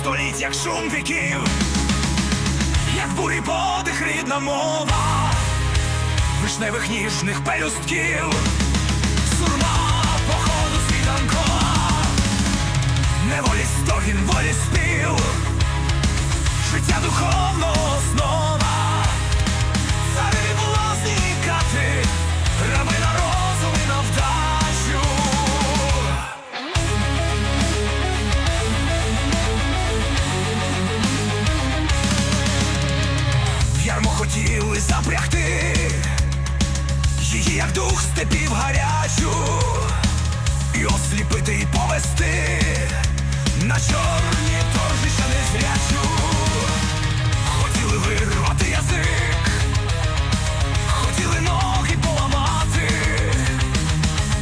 століть, як шум віків, як бурі подих рідна мова, вишневих ніжних пелюстків, сурма. Хотіли запрягти. Її, як дух степів гарячу, і осліпити, і повести. На чорні торжища незрячу. Хотіли вирвати язик, хотіли ноги поламати,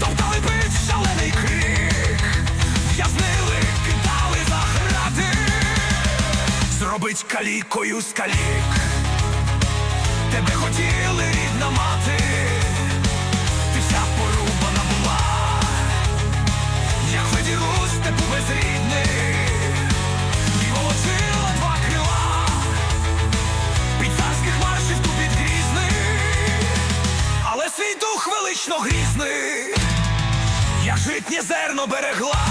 топтали бит шалений крик, в'язнили, кидали за грати, зробить калікою з калік. Тебе хотіли рідна мати, ти вся порубана була, як виділу степу безрідний, і волочила два крила, під царських маршів тупіт грізний, але свій дух велично грізний, як житнє зерно берегла.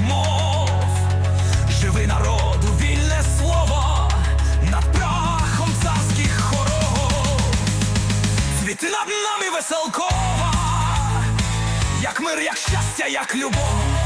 Мов, живи народу, вільне слово, над прахом царських хоров, цвіти над нами веселкова, як мир, як щастя, як любов.